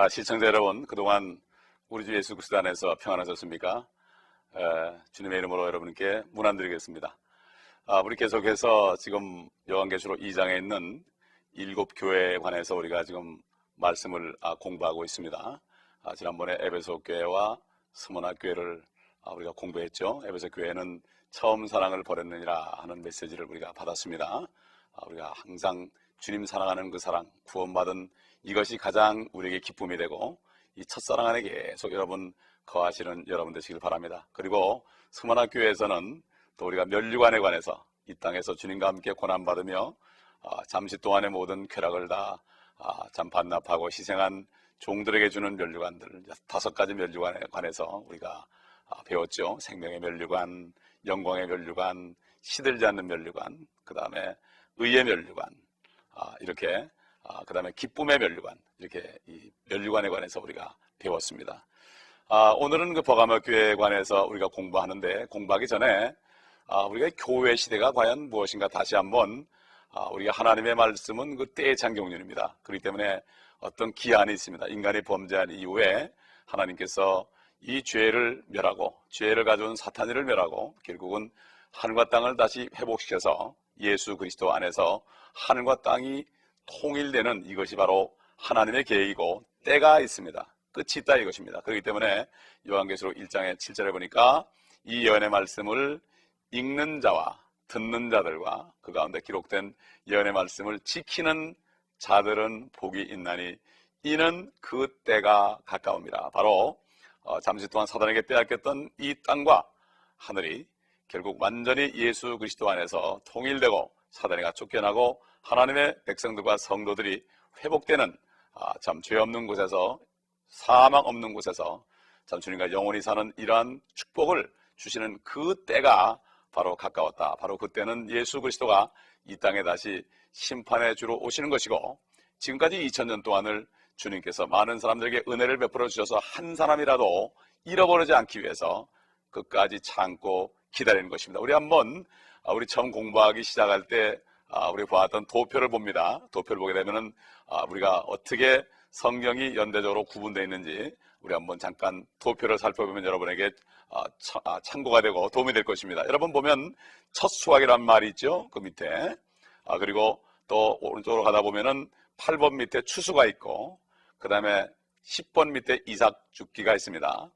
아, 시청자 여러분, 그동안 우리 주 예수 그리스도 안에서 평안하셨습니까? 에, 주님의 이름으로 여러분께 문안드리겠습니다. 아, 우리 계속해서 지금 요한계시록 2장에 있는 일곱 교회에 관해서 우리가 지금 말씀을 아, 공부하고 있습니다. 아, 지난번에 에베소 교회와 스모나 교회를 아, 우리가 공부했죠. 에베소 교회는 처음 사랑을 버렸느니라 하는 메시지를 우리가 받았습니다. 아, 우리가 항상 주님 사랑하는 그 사랑, 구원받은 이것이 가장 우리에게 기쁨이 되고 이 첫사랑 안에 계속 여러분 거하시는 여러분 되시길 바랍니다. 그리고 스모나 교회에서는 또 우리가 멸류관에 관해서 이 땅에서 주님과 함께 고난 받으며 아, 잠시 동안의 모든 쾌락을 다 아, 참 반납하고 희생한 종들에게 주는 멸류관들 다섯 가지 멸류관에 관해서 우리가 아, 배웠죠. 생명의 멸류관, 영광의 멸류관, 시들지 않는 멸류관, 그 다음에 의의 멸류관, 아, 이렇게 아, 그 다음에 기쁨의 멸류관 이렇게 이 멸류관에 관해서 우리가 배웠습니다. 아, 오늘은 그 버가모 교회에 관해서 우리가 공부하는데 공부하기 전에 아, 우리가 교회 시대가 과연 무엇인가 다시 한번 아, 우리가 하나님의 말씀은 그 때의 창경륜입니다. 그렇기 때문에 어떤 기한이 있습니다. 인간이 범죄한 이후에 하나님께서 이 죄를 멸하고 죄를 가져온 사탄이를 멸하고 결국은 하늘과 땅을 다시 회복시켜서 예수 그리스도 안에서 하늘과 땅이 통일되는 이것이 바로 하나님의 계획이고 때가 있습니다. 끝이 있다 이것입니다. 그렇기 때문에 요한계시록 1장의 7절에 보니까 이 예언의 말씀을 읽는 자와 듣는 자들과 그 가운데 기록된 예언의 말씀을 지키는 자들은 복이 있나니 이는 그 때가 가까웁니다. 바로 어, 잠시 동안 사단에게 빼앗겼던 이 땅과 하늘이 결국 완전히 예수 그리스도 안에서 통일되고 사단이가 쫓겨나고 하나님의 백성들과 성도들이 회복되는 아, 참죄 없는 곳에서 사망 없는 곳에서 참 주님과 영원히 사는 이러한 축복을 주시는 그 때가 바로 가까웠다. 바로 그때는 예수 그리스도가 이 땅에 다시 심판의 주로 오시는 것이고 지금까지 2000년 동안을 주님께서 많은 사람들에게 은혜를 베풀어 주셔서 한 사람이라도 잃어버리지 않기 위해서 끝까지 참고 기다리는 것입니다. 우리 한번 아, 우리 처음 공부하기 시작할 때 아, 우리 보았던 도표를 봅니다. 도표를 보게 되면은 아, 우리가 어떻게 성경이 연대적으로 구분되어 있는지 우리 한번 잠깐 도표를 살펴보면 여러분에게 참고가 되고 도움이 될 것입니다. 여러분 보면 첫 수학이란 말이 있죠. 그 밑에 아, 그리고 또 오른쪽으로 가다 보면은 8번 밑에 추수가 있고 그 다음에 10번 밑에 이삭 죽기가 있습니다.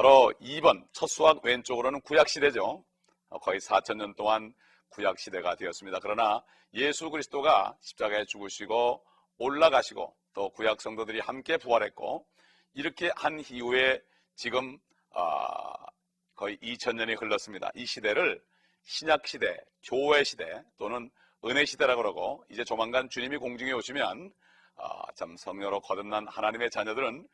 바로 2번 첫 수학 왼쪽으로는 구약 시대죠. 어, 거의 4천 년 동안 구약 시대가 되었습니다. 그러나 예수 그리스도가 십자가에 죽으시고 올라가시고 또 구약 성도들이 함께 부활했고 이렇게 한 이후에 지금 아, 거의 2000년이 흘렀습니다. 이 시대를 신약 시대, 교회 시대 또는 은혜 시대라고 그러고 이제 조만간 주님이 공중에 오시면 아, 참 성녀로 거듭난 하나님의 자녀들은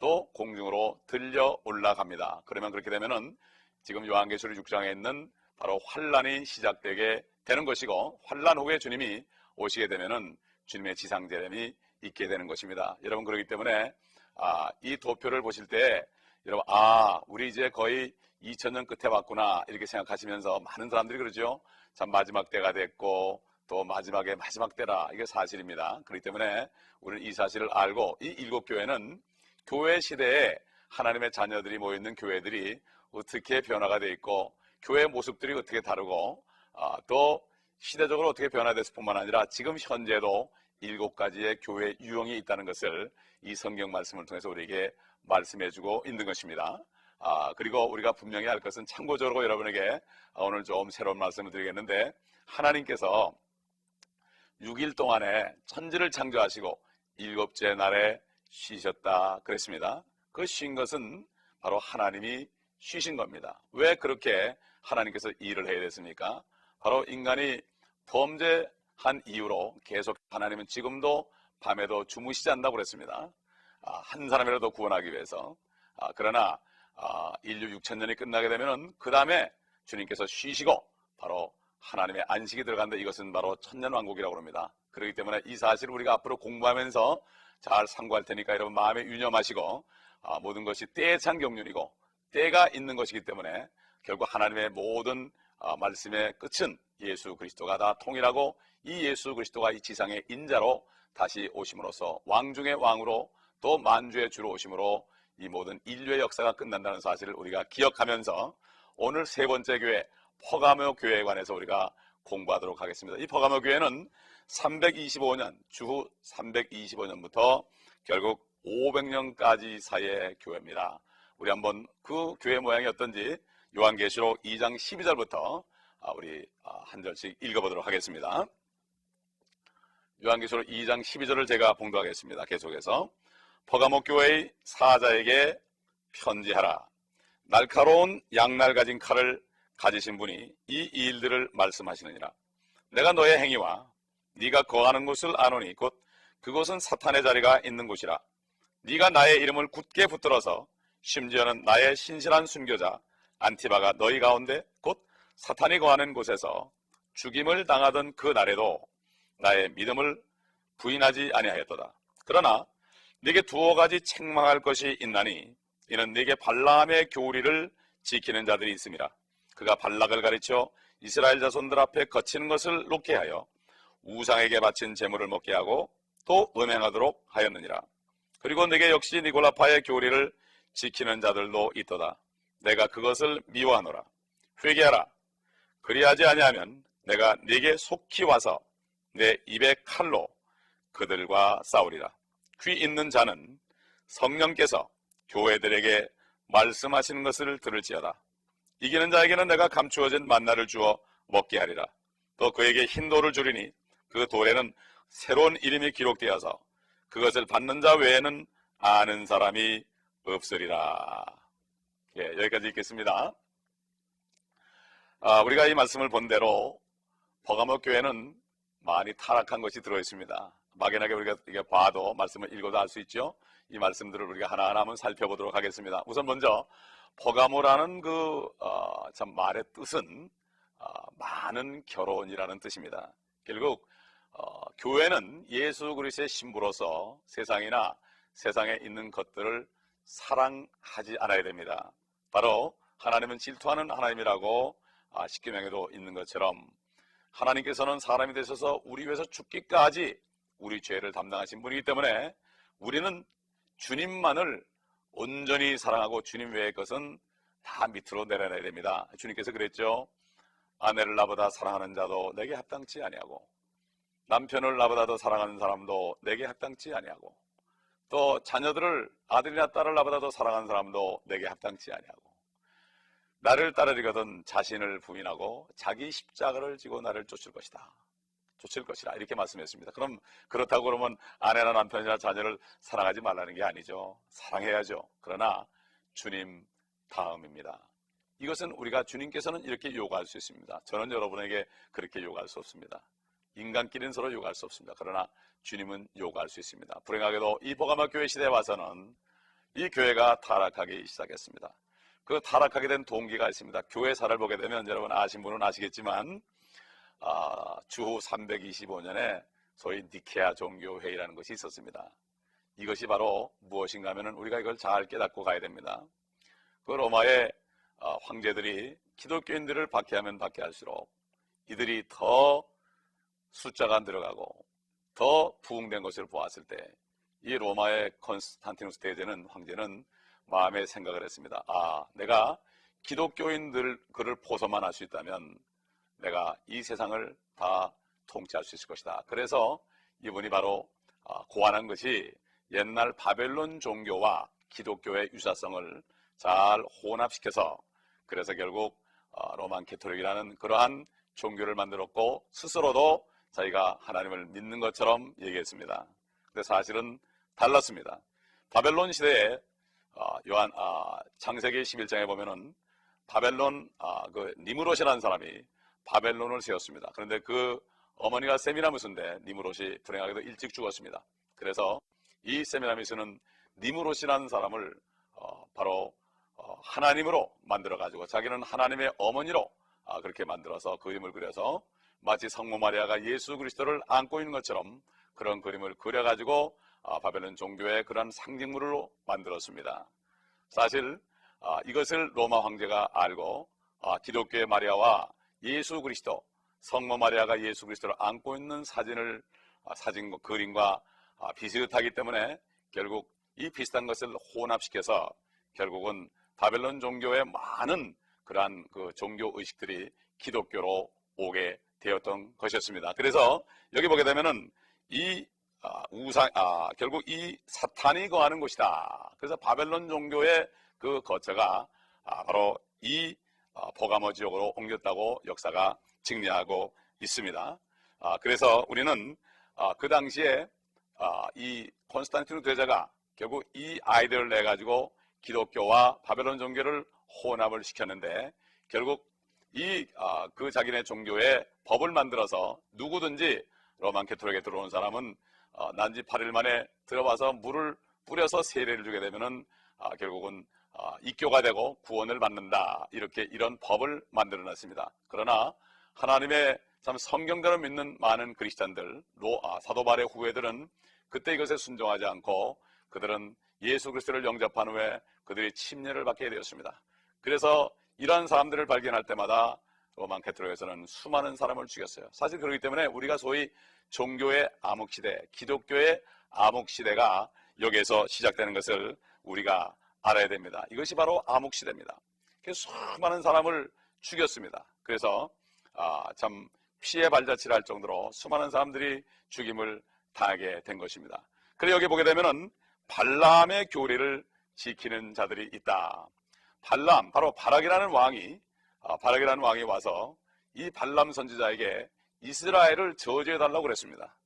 또 공중으로 들려 올라갑니다. 그러면 그렇게 되면은 지금 요한계시록 6장에 있는 바로 환란이 시작되게 되는 것이고 환란 후에 주님이 오시게 되면은 주님의 지상 재림이 있게 되는 것입니다. 여러분 그렇기 때문에 아, 이 도표를 보실 때 여러분 아 우리 이제 거의 2000년 끝에 왔구나 이렇게 생각하시면서 많은 사람들이 그러죠. 참 마지막 때가 됐고 또 마지막에 마지막 때라 이게 사실입니다. 그렇기 때문에 우리는 이 사실을 알고 이 일곱 교회는 교회 시대에 하나님의 자녀들이 모여 있는 교회들이 어떻게 변화가 돼 있고 교회 모습들이 어떻게 다르고 아, 또 시대적으로 어떻게 변화됐을 뿐만 아니라 지금 현재도 일곱 가지의 교회 유형이 있다는 것을 이 성경 말씀을 통해서 우리에게 말씀해주고 있는 것입니다. 아, 그리고 우리가 분명히 할 것은 참고적으로 여러분에게 오늘 좀 새로운 말씀을 드리겠는데 하나님께서 6일 동안에 천지를 창조하시고 일곱째 날에 쉬셨다 그랬습니다. 그 쉰 것은 바로 하나님이 쉬신 겁니다. 왜 그렇게 하나님께서 일을 해야 됐습니까? 바로 인간이 범죄한 이유로 계속 하나님은 지금도 밤에도 주무시지 않는다고 그랬습니다. 아, 한 사람이라도 구원하기 위해서. 아, 그러나 아, 인류 6천 년이 끝나게 되면은 그 다음에 주님께서 쉬시고 바로 하나님의 안식이 들어간다. 이것은 바로 천년 왕국이라고 합니다. 그렇기 때문에 이 사실을 우리가 앞으로 공부하면서 잘 상고할 테니까 여러분 마음에 유념하시고 아, 모든 것이 때의 창경륜이고 때가 있는 것이기 때문에 결국 하나님의 모든 아, 말씀의 끝은 예수 그리스도가 다 통일하고 이 예수 그리스도가 이 지상의 인자로 다시 오심으로써 왕 중의 왕으로 또 만주의 주로 오심으로 이 모든 인류의 역사가 끝난다는 사실을 우리가 기억하면서 오늘 세 번째 교회 퍼가모 교회에 관해서 우리가 공부하도록 하겠습니다. 이 퍼가모 교회는 325년 주후 325년부터 결국 500년까지 사이의 교회입니다. 우리 한번 그 교회 모양이 어떤지 요한계시록 2장 12절부터 아, 우리 아, 한 절씩 읽어보도록 하겠습니다. 요한계시록 2장 12절을 제가 봉독하겠습니다. 계속해서 퍼가모 교회의 사자에게 편지하라. 날카로운 양날 가진 칼을 가지신 분이 이 일들을 말씀하시느니라. 내가 너의 행위와 네가 거하는 곳을 아노니 곧 그곳은 사탄의 자리가 있는 곳이라. 네가 나의 이름을 굳게 붙들어서 심지어는 나의 신실한 순교자 안티바가 너희 가운데 곧 사탄이 거하는 곳에서 죽임을 당하던 그 날에도 나의 믿음을 부인하지 아니하였도다. 그러나 네게 두어 가지 책망할 것이 있나니 이는 네게 발라함의 교리를 지키는 자들이 있음이라. 그가 발락을 가르쳐 이스라엘 자손들 앞에 거치는 것을 놓게 하여 우상에게 바친 재물을 먹게 하고 또 음행하도록 하였느니라. 그리고 네게 역시 니골라파의 교리를 지키는 자들도 있도다. 내가 그것을 미워하노라. 회개하라. 그리하지 아니하면 내가 네게 속히 와서 내 입의 칼로 그들과 싸우리라. 귀 있는 자는 성령께서 교회들에게 말씀하시는 것을 들을지어다. 이기는 자에게는 내가 감추어진 만나를 주어 먹게 하리라. 또 그에게 흰 돌을 주리니 그 돌에는 새로운 이름이 기록되어서 그것을 받는 자 외에는 아는 사람이 없으리라. 예, 여기까지 읽겠습니다. 아, 우리가 이 말씀을 본 대로 버가모 교회는 많이 타락한 것이 들어 있습니다. 막연하게 우리가 이게 봐도 말씀을 읽어도 알 수 있죠. 이 말씀들을 우리가 하나하나 한번 살펴보도록 하겠습니다. 우선 먼저 버가모라는 그참 말의 뜻은 어, 많은 결혼이라는 뜻입니다. 결국 어, 교회는 예수 그리스도의 신부로서 세상이나 세상에 있는 것들을 사랑하지 않아야 됩니다. 바로 하나님은 질투하는 하나님이라고 아, 십계명에도 있는 것처럼 하나님께서는 사람이 되셔서 우리 위해서 죽기까지 우리 죄를 담당하신 분이기 때문에 우리는 주님만을 온전히 사랑하고 주님 외의 것은 다 밑으로 내려놔야 됩니다. 주님께서 그랬죠. 아내를 나보다 사랑하는 자도 내게 합당치 아니하고 남편을 나보다 더 사랑하는 사람도 내게 합당치 아니하고 또 자녀들을 아들이나 딸을 나보다 더 사랑하는 사람도 내게 합당치 아니하고 나를 따르리거든 자신을 부인하고 자기 십자가를 지고 나를 쫓을 것이다. 쫓을 것이라 이렇게 말씀했습니다. 그럼 그렇다고 그러면 아내나 남편이나 자녀를 사랑하지 말라는 게 아니죠. 사랑해야죠. 그러나 주님 다음입니다. 이것은 우리가 주님께서는 이렇게 요구할 수 있습니다. 저는 여러분에게 그렇게 요구할 수 없습니다. 인간끼리는 서로 요구할 수 없습니다. 그러나 주님은 요구할 수 있습니다. 불행하게도 이 보가마 교회 시대에 와서는 이 교회가 타락하기 시작했습니다. 그 타락하게 된 동기가 있습니다. 교회사를 보게 되면 여러분 아신 분은 아시겠지만 아, 주후 325년에 소위 니케아 종교회의라는 것이 있었습니다. 이것이 바로 무엇인가 하면 우리가 이걸 잘 깨닫고 가야 됩니다. 그 로마의 어, 황제들이 기독교인들을 박해하면 박해할수록 이들이 더 숫자가 늘어가고 더 부흥된 것을 보았을 때 이 로마의 컨스탄티누스 대제는 황제는 마음에 생각을 했습니다. 아, 내가 기독교인들 그를 포섭만 할 수 있다면 내가 이 세상을 다 통치할 수 있을 것이다. 그래서 이분이 바로 아, 고안한 것이 옛날 바벨론 종교와 기독교의 유사성을 잘 혼합시켜서 그래서 결국 어, 로만 캐토릭이라는 그러한 종교를 만들었고 스스로도 자기가 하나님을 믿는 것처럼 얘기했습니다. 근데 사실은 달랐습니다. 바벨론 시대에 어, 요한 아, 창세기 11장에 보면은 바벨론 아, 그 니무롯이라는 사람이 바벨론을 세웠습니다. 그런데 그 어머니가 세미라미스인데 니무롯이 불행하게도 일찍 죽었습니다. 그래서 이 세미라미스는 니무롯이라는 사람을 어, 바로 어, 하나님으로 만들어 가지고 자기는 하나님의 어머니로 아, 그렇게 만들어서 그림을 그려서 마치 성모 마리아가 예수 그리스도를 안고 있는 것처럼 그런 그림을 그려 가지고 아, 바벨론 종교의 그런 상징물로 만들었습니다. 사실 아, 이것을 로마 황제가 알고 아, 기독교의 마리아와 예수 그리스도 성모 마리아가 예수 그리스도를 안고 있는 사진을 아, 사진 그림과 아, 비슷하기 때문에 결국 이 비슷한 것을 혼합시켜서 결국은 바벨론 종교의 많은 그러한 그 종교 의식들이 기독교로 오게 되었던 것이었습니다. 그래서 여기 보게 되면은 이 아, 우상 아, 결국 이 사탄이 거하는 곳이다. 그래서 바벨론 종교의 그 거처가 아, 바로 이 아, 버가모 지역으로 옮겼다고 역사가 증명하고 있습니다. 아, 그래서 우리는 아, 그 당시에 아, 이 콘스탄티누 대제가 결국 이 아이디어를 내 가지고 기독교와 바벨론 종교를 혼합을 시켰는데 결국 이 그 자기네 종교의 법을 만들어서 누구든지 로만 캐톨릭에 들어온 사람은 어, 난지 8일 만에 들어와서 물을 뿌려서 세례를 주게 되면은 아, 결국은 아, 입교가 되고 구원을 받는다 이렇게 이런 법을 만들어 놨습니다. 그러나 하나님의 참 성경대로 믿는 많은 그리스찬들 로, 아, 사도 바의 후예들은 그때 이것에 순종하지 않고 그들은 예수 그리스도를 영접한 후에 그들이 침례를 받게 되었습니다. 그래서 이러한 사람들을 발견할 때마다 로만 캐톨릭에서는 수많은 사람을 죽였어요. 사실 그렇기 때문에 우리가 소위 종교의 암흑시대, 기독교의 암흑시대가 여기에서 시작되는 것을 우리가 알아야 됩니다. 이것이 바로 암흑시대입니다. 그래서 수많은 사람을 죽였습니다. 그래서 아, 참 피해 발자취를 할 정도로 수많은 사람들이 죽임을 당하게 된 것입니다. 그래 여기 보게 되면은 발람의 교리를 지키는 자들이 있다. 발람, 바로 바락이라는 왕이 아, 바락이라는 왕이 와서 이 발람 선지자에게 이스라엘을 저주해 달라고 그랬습니다.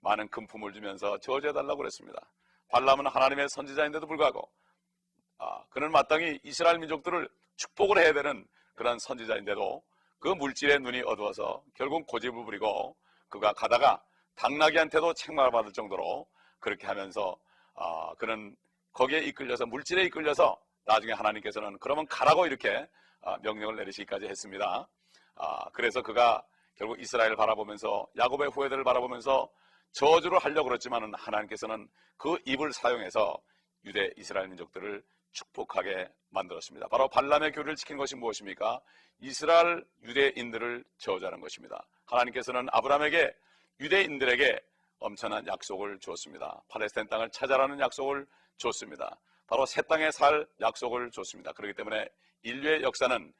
많은 금품을 주면서 저주해 달라고 그랬습니다. 발람은 하나님의 선지자인데도 불구하고 아, 그는 마땅히 이스라엘 민족들을 축복을 해야 되는 그런 선지자인데도 그 물질의 눈이 어두워서 결국 고집을 부리고 그가 가다가 당나귀한테도 책망을 받을 정도로 그렇게 하면서 아, 그는 거기에 이끌려서 물질에 이끌려서 나중에 하나님께서는 그러면 가라고 이렇게 아, 명령을 내리시기까지 했습니다. 아, 그래서 그가 결국 이스라엘을 바라보면서 야곱의 후예들을 바라보면서 저주를 하려고 그랬지만은 하나님께서는 그 입을 사용해서 유대 이스라엘 민족들을 축복하게 만들었습니다. 바로 발람의 교리를 지킨 것이 무엇입니까? 이스라엘 유대인들을 저주하는 것입니다. 하나님께서는 아브라함에게 유대인들에게 엄청난 약속을 주었습니다. 팔레스타인 땅을 찾아라는 약속을 줬습니다. 바로 새 땅에 살 약속을 줬습니다. 그렇기 때문에 인류의 역사는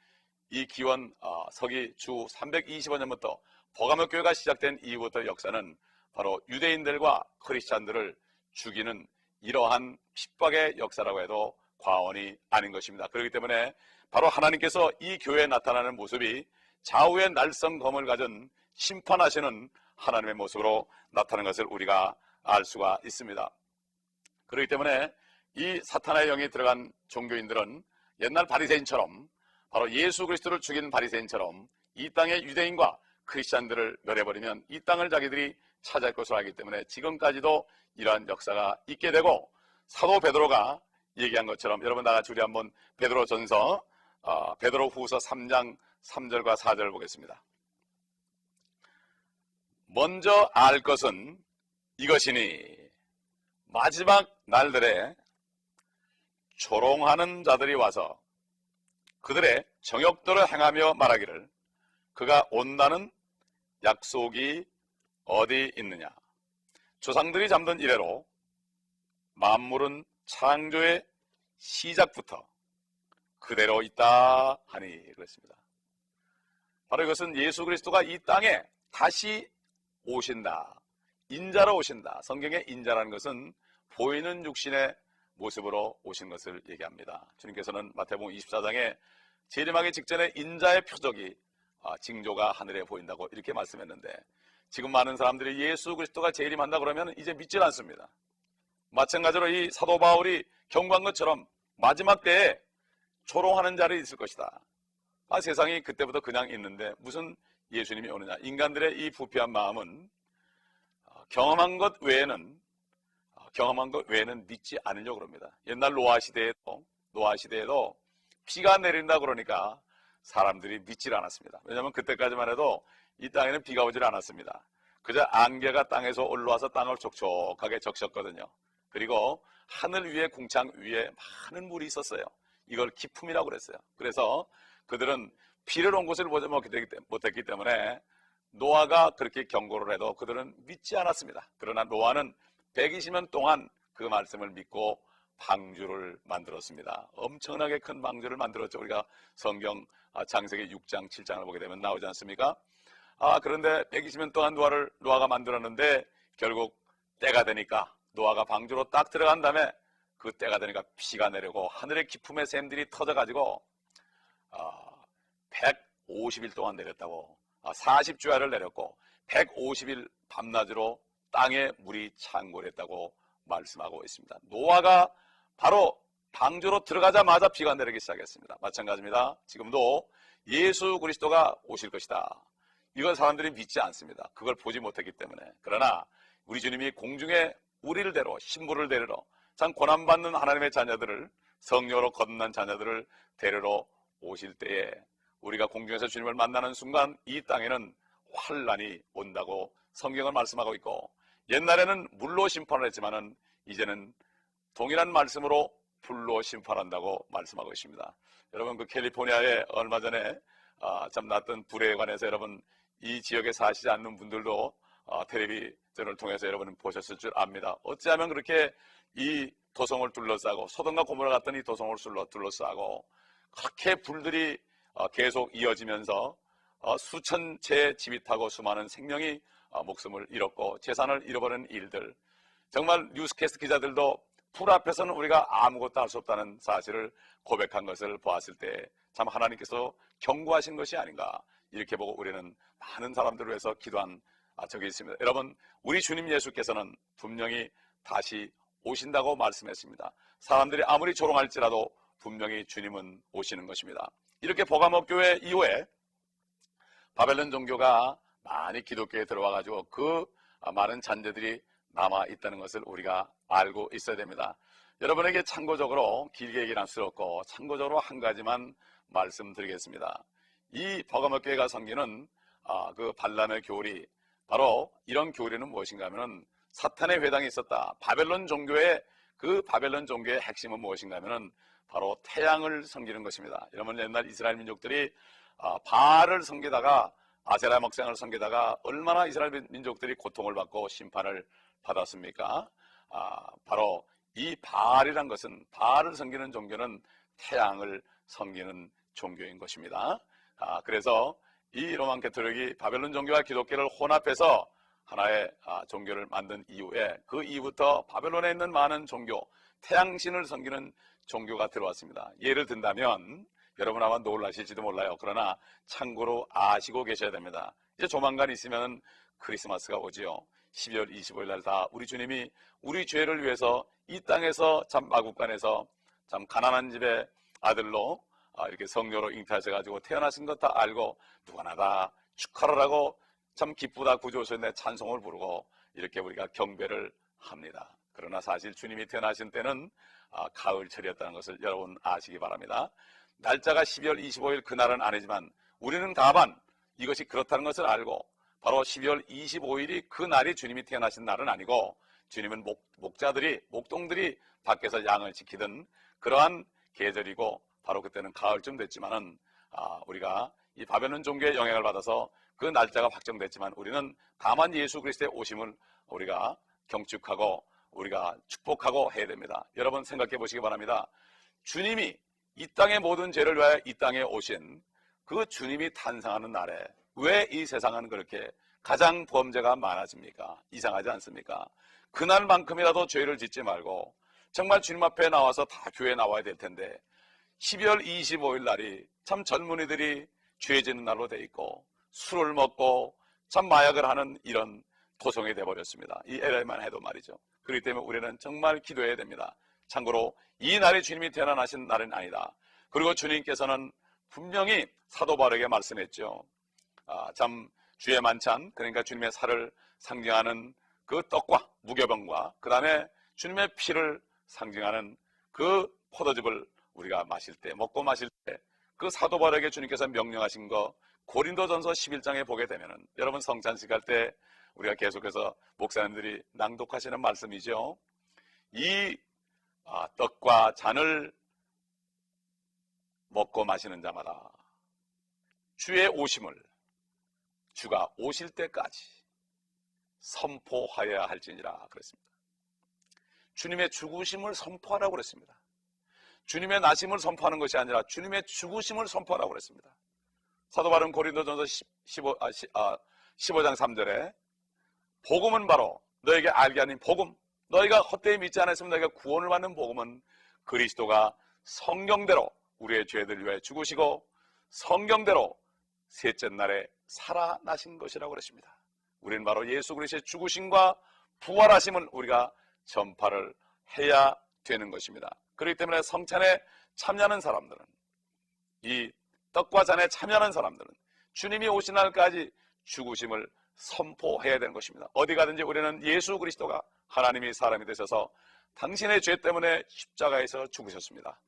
이 기원 어, 서기 주 325년부터 버가모 교회가 시작된 이후부터 역사는 바로 유대인들과 크리스찬들을 죽이는 이러한 핍박의 역사라고 해도 과언이 아닌 것입니다. 그렇기 때문에 바로 하나님께서 이 교회에 나타나는 모습이 좌우의 날성검을 가진 심판하시는 하나님의 모습으로 나타나는 것을 우리가 알 수가 있습니다. 그렇기 때문에 이 사탄의 영이 들어간 종교인들은 옛날 바리새인처럼 바로 예수 그리스도를 죽인 바리새인처럼 이 땅의 유대인과 크리스찬들을 멸해버리면 이 땅을 자기들이 차지할 것으로 알기 때문에 지금까지도 이러한 역사가 있게 되고 사도 베드로가 얘기한 것처럼 여러분 나같이 우리 한번 베드로 전서 어, 베드로 후서 3장 3절과 4절을 보겠습니다. 먼저 알 것은 이것이니 마지막 날들에 조롱하는 자들이 와서 그들의 정욕들을 행하며 말하기를 그가 온다는 약속이 어디 있느냐 조상들이 잠든 이래로 만물은 창조의 시작부터 그대로 있다 하니 그랬습니다. 바로 이것은 예수 그리스도가 이 땅에 다시 오신다. 인자로 오신다. 성경의 인자라는 것은 보이는 육신의 모습으로 오신 것을 얘기합니다. 주님께서는 마태복음 24장에 재림하기 직전에 인자의 표적이 아, 징조가 하늘에 보인다고 이렇게 말씀했는데 지금 많은 사람들이 예수 그리스도가 재림한다 그러면 이제 믿질 않습니다. 마찬가지로 이 사도 바울이 경고한 것처럼 마지막 때에 조롱하는 자리 있을 것이다. 아, 세상이 그때부터 그냥 있는데 무슨 예수님이 오느냐. 인간들의 이 부패한 마음은 어, 경험한 것 외에는 어, 경험한 것 외에는 믿지 않으려고 합니다. 옛날 노아 시대에도 노아 시대에도 비가 내린다 그러니까 사람들이 믿질 않았습니다. 왜냐하면 그때까지만 해도 이 땅에는 비가 오질 않았습니다. 그저 안개가 땅에서 올라와서 땅을 촉촉하게 적셨거든요. 그리고 하늘 위에 궁창 위에 많은 물이 있었어요. 이걸 기품이라고 그랬어요. 그래서 그들은 비를 온 곳을 보지 못했기 때문에 노아가 그렇게 경고를 해도 그들은 믿지 않았습니다. 그러나 노아는 120년 동안 그 말씀을 믿고 방주를 만들었습니다. 엄청나게 큰 방주를 만들었죠. 우리가 성경 아, 창세기 6장, 7장을 보게 되면 나오지 않습니까? 아, 그런데 120년 동안 노아를, 노아가 만들었는데 결국 때가 되니까 노아가 방주로 딱 들어간 다음에 그 때가 되니까 비가 내리고 하늘의 기품의 샘들이 터져가지고 아, 150일 동안 내렸다고 아, 40주야를 내렸고 150일 밤낮으로 땅에 물이 창궐했다고 말씀하고 있습니다. 노아가 바로 방주로 들어가자마자 비가 내리기 시작했습니다. 마찬가지입니다. 지금도 예수 그리스도가 오실 것이다. 이건 사람들이 믿지 않습니다. 그걸 보지 못했기 때문에. 그러나 우리 주님이 공중에 우리를 데려 신부를 데리러 참 고난받는 하나님의 자녀들을 성녀로 거듭난 자녀들을 데리러 오실 때에 우리가 공중에서 주님을 만나는 순간 이 땅에는 환란이 온다고 성경을 말씀하고 있고 옛날에는 물로 심판을 했지만은 이제는 동일한 말씀으로 불로 심판한다고 말씀하고 있습니다. 여러분 그 캘리포니아에 얼마 전에 아, 참 났던 불에 관해서 여러분 이 지역에 사시지 않는 분들도 아, 텔레비전을 통해서 여러분 보셨을 줄 압니다. 어찌하면 그렇게 이 도성을 둘러싸고 소돔과 고모라 같은 이 도성을 둘러- 둘러싸고 그렇게 불들이 어, 계속 이어지면서 어, 수천 채 집이 타고 수많은 생명이 어, 목숨을 잃었고 재산을 잃어버린 일들 정말 뉴스캐스트 기자들도 불 앞에서는 우리가 아무것도 할 수 없다는 사실을 고백한 것을 보았을 때 참 하나님께서 경고하신 것이 아닌가 이렇게 보고 우리는 많은 사람들을 위해서 기도한 아, 적이 있습니다. 여러분 우리 주님 예수께서는 분명히 다시 오신다고 말씀했습니다. 사람들이 아무리 조롱할지라도 분명히 주님은 오시는 것입니다. 이렇게 버가모 교회 이후에 바벨론 종교가 많이 기독교에 들어와 가지고 그 많은 잔재들이 남아 있다는 것을 우리가 알고 있어야 됩니다. 여러분에게 참고적으로 길게 얘기는 없고 참고적으로 한 가지만 말씀드리겠습니다. 이 버가모 교회가 섬기는 아, 그 발람의 교리 바로 이런 교리는 무엇인가 하면은 사탄의 회당이 있었다. 바벨론 종교의 그 바벨론 종교의 핵심은 무엇인가 하면은 바로 태양을 섬기는 것입니다. 여러분 옛날 이스라엘 민족들이 아, 바알을 섬기다가 아세라 목상을 섬기다가 얼마나 이스라엘 민족들이 고통을 받고 심판을 받았습니까? 아, 바로 이 바알이란 것은 바알을 섬기는 종교는 태양을 섬기는 종교인 것입니다. 아, 그래서 이 로만 캐토릭이 바벨론 종교와 기독교를 혼합해서 하나의 아, 종교를 만든 이후에 그 이후부터 바벨론에 있는 많은 종교, 태양신을 섬기는 종교가 들어왔습니다. 예를 든다면 여러분 아마 놀라실지도 몰라요. 그러나 참고로 아시고 계셔야 됩니다. 이제 조만간 있으면 크리스마스가 오지요. 12월 25일 날 다 우리 주님이 우리 죄를 위해서 이 땅에서 참 마국간에서 참 가난한 집의 아들로 아, 이렇게 성녀로 잉태하셔 가지고 태어나신 것 다 알고 누구나 다 축하를 하고 참 기쁘다 구조선의 찬송을 부르고 이렇게 우리가 경배를 합니다. 그러나 사실 주님이 태어나신 때는 아, 가을철이었다는 것을 여러분 아시기 바랍니다. 날짜가 12월 25일 그날은 아니지만 우리는 다만 이것이 그렇다는 것을 알고 바로 12월 25일이 그 날이 주님이 태어나신 날은 아니고 주님은 목, 목자들이 목동들이 밖에서 양을 지키던 그러한 계절이고 바로 그때는 가을쯤 됐지만은 아, 우리가 이 바벨론 종교의 영향을 받아서 그 날짜가 확정됐지만 우리는 다만 예수 그리스도의 오심을 우리가 경축하고 우리가 축복하고 해야 됩니다. 여러분 생각해 보시기 바랍니다. 주님이 이 땅의 모든 죄를 위하여 이 땅에 오신 그 주님이 탄생하는 날에 왜 이 세상은 그렇게 가장 범죄가 많아집니까? 이상하지 않습니까? 그날만큼이라도 죄를 짓지 말고 정말 주님 앞에 나와서 다 교회에 나와야 될 텐데 12월 25일 날이 참 젊은이들이 죄 짓는 날로 돼 있고 술을 먹고 참 마약을 하는 이런 도성이 돼 버렸습니다. 이 LA만 해도 말이죠. 그렇기 때문에 우리는 정말 기도해야 됩니다. 참고로 이 날이 주님이 태어나신 날은 아니다. 그리고 주님께서는 분명히 사도 바르게 말씀했죠. 아, 참 주의 만찬 그러니까 주님의 살을 상징하는 그 떡과 무교병과 그 다음에 주님의 피를 상징하는 그 포도즙을 우리가 마실 때 먹고 마실 때 그 사도 바르게 주님께서 명령하신 거 고린도전서 11장에 보게 되면은 여러분 성찬식 할 때 우리가 계속해서 목사님들이 낭독하시는 말씀이죠. 이 아, 떡과 잔을 먹고 마시는 자마다 주의 오심을 주가 오실 때까지 선포하여야 할지니라 그랬습니다. 주님의 죽으심을 선포하라고 그랬습니다. 주님의 나심을 선포하는 것이 아니라 주님의 죽으심을 선포하라고 그랬습니다. 사도 바른 고린도전서 15, 아, 15장 3절에 복음은 바로 너에게 알게 하는 복음 너희가 헛되이 믿지 않았으면 너희가 구원을 받는 복음은 그리스도가 성경대로 우리의 죄들 위해 죽으시고 성경대로 셋째 날에 살아나신 것이라고 그랬습니다. 우리는 바로 예수 그리스도의 죽으심과 부활하심을 우리가 전파를 해야 되는 것입니다. 그렇기 때문에 성찬에 참여하는 사람들은 이 떡과 잔에 참여하는 사람들은 주님이 오신 날까지 죽으심을 선포해야 되는 것입니다. 어디 가든지 우리는 예수 그리스도가 하나님이 사람이 되셔서 당신의 죄 때문에 십자가에서 죽으셨습니다.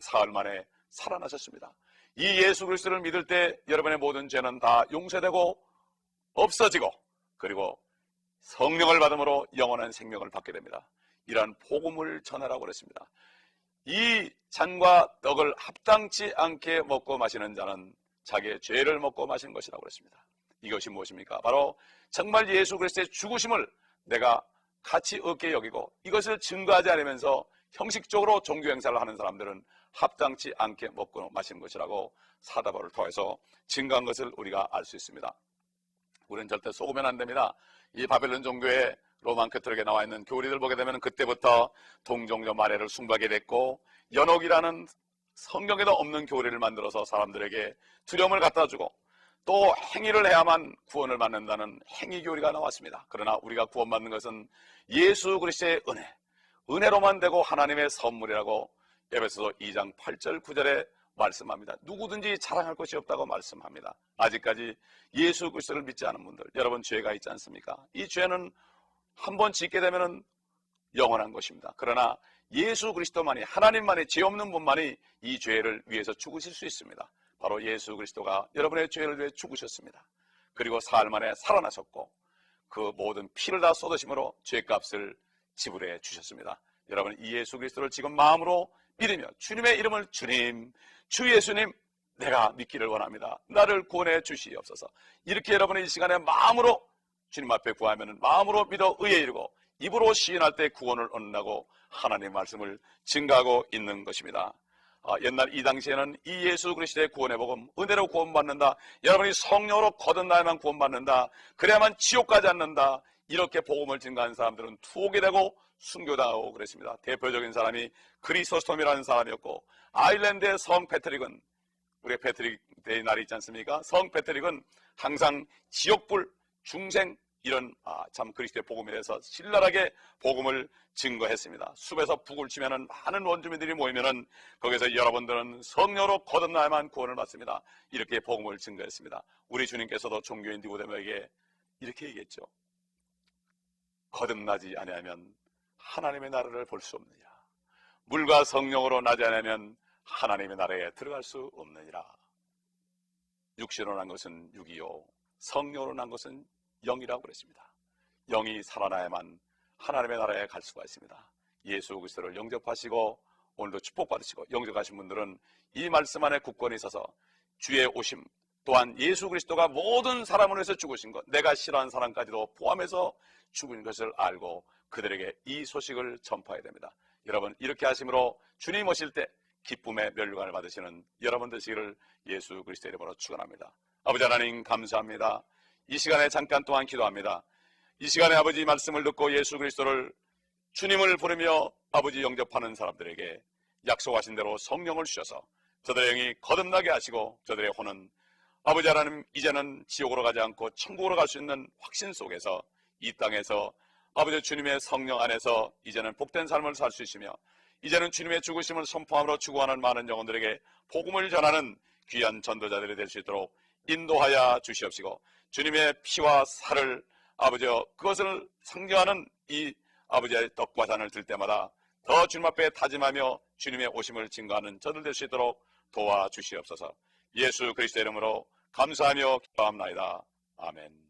사흘 만에 살아나셨습니다. 이 예수 그리스도를 믿을 때 여러분의 모든 죄는 다 용서되고 없어지고 그리고 성령을 받음으로 영원한 생명을 받게 됩니다. 이러한 복음을 전하라고 그랬습니다. 이 잔과 떡을 합당치 않게 먹고 마시는 자는 자기의 죄를 먹고 마신 것이라고 그랬습니다. 이것이 무엇입니까? 바로 정말 예수 그리스도의 죽으심을 내가 가치 없게 여기고 이것을 증거하지 않으면서 형식적으로 종교 행사를 하는 사람들은 합당치 않게 먹고 마시는 것이라고 사다바를 통해서 증거한 것을 우리가 알 수 있습니다. 우리는 절대 속으면 안 됩니다. 이 바벨론 종교의 로만 캐톨릭에 나와 있는 교리들 보게 되면 그때부터 동종교 마례를 숭배하게 됐고 연옥이라는 성경에도 없는 교리를 만들어서 사람들에게 두려움을 갖다 주고 또 행위를 해야만 구원을 받는다는 행위 교리가 나왔습니다. 그러나 우리가 구원받는 것은 예수 그리스도의 은혜, 은혜로만 되고 하나님의 선물이라고 에베소서 2장 8절 9절에 말씀합니다. 누구든지 자랑할 것이 없다고 말씀합니다. 아직까지 예수 그리스도를 믿지 않은 분들, 여러분 죄가 있지 않습니까? 이 죄는 한 번 짓게 되면 영원한 것입니다. 그러나 예수 그리스도만이 하나님만이 죄 없는 분만이 이 죄를 위해서 죽으실 수 있습니다. 바로 예수 그리스도가 여러분의 죄를 위해 죽으셨습니다. 그리고 사흘 만에 살아나셨고 그 모든 피를 다 쏟으심으로 죄값을 지불해 주셨습니다. 여러분 이 예수 그리스도를 지금 마음으로 믿으며 주님의 이름을 주님, 주 예수님 내가 믿기를 원합니다. 나를 구원해 주시옵소서. 이렇게 여러분의 이 시간에 마음으로 주님 앞에 구하면 마음으로 믿어 의에 이르고 입으로 시인할 때 구원을 얻는다고 하나님의 말씀을 증가하고 있는 것입니다. 아, 옛날 이 당시에는 이 예수 그리스도의 구원의 복음, 은혜로 구원받는다. 여러분이 성령으로 거듭나야만 구원받는다. 그래야만 지옥 가지 않는다. 이렇게 복음을 증가한 사람들은 투옥이 되고 순교당하고 그랬습니다. 대표적인 사람이 그리소스톰이라는 사람이었고 아일랜드의 성 패트릭은 우리 패트릭 데이 날이 있지 않습니까? 성 패트릭은 항상 지옥불, 중생 이런 아, 참 그리스도의 복음에 대해서 신랄하게 복음을 증거했습니다. 숲에서 북을 치면은 많은 원주민들이 모이면은 거기서 여러분들은 성녀로 거듭나야만 구원을 받습니다. 이렇게 복음을 증거했습니다. 우리 주님께서도 종교인 니고데모에게 이렇게 얘기했죠. 거듭나지 아니하면 하나님의 나라를 볼 수 없느냐. 물과 성령으로 나지 않으면 하나님의 나라에 들어갈 수 없느니라. 육신으로 난 것은 육이요. 성령으로 난 것은 영이라고 그랬습니다. 영이 살아나야만 하나님의 나라에 갈 수가 있습니다. 예수 그리스도를 영접하시고 오늘도 축복받으시고 영접하신 분들은 이 말씀 안에 굳건히 있어서 주의 오심 또한 예수 그리스도가 모든 사람을 위해서 죽으신 것 내가 싫어하는 사람까지도 포함해서 죽은 것을 알고 그들에게 이 소식을 전파해야 됩니다. 여러분 이렇게 하심으로 주님 오실 때 기쁨의 멸류관을 받으시는 여러분 되시기를 예수 그리스도의 이름으로 축원합니다. 아버지 하나님 감사합니다. 이 시간에 잠깐 동안 기도합니다. 이 시간에 아버지 말씀을 듣고 예수 그리스도를 주님을 부르며 아버지 영접하는 사람들에게 약속하신 대로 성령을 주셔서 저들의 영이 거듭나게 하시고 저들의 혼은 아버지 하나님 이제는 지옥으로 가지 않고 천국으로 갈 수 있는 확신 속에서 이 땅에서 아버지 주님의 성령 안에서 이제는 복된 삶을 살 수 있으며 이제는 주님의 죽으심을 선포함으로 추구하는 많은 영혼들에게 복음을 전하는 귀한 전도자들이 될 수 있도록 인도하여 주시옵시고 주님의 피와 살을 아버지여 그것을 상징하는 이 아버지의 떡과 잔을 들 때마다 더 주님 앞에 다짐하며 주님의 오심을 증거하는 저들 될 수 있도록 도와주시옵소서 예수 그리스도 이름으로 감사하며 기도합나이다. 아멘.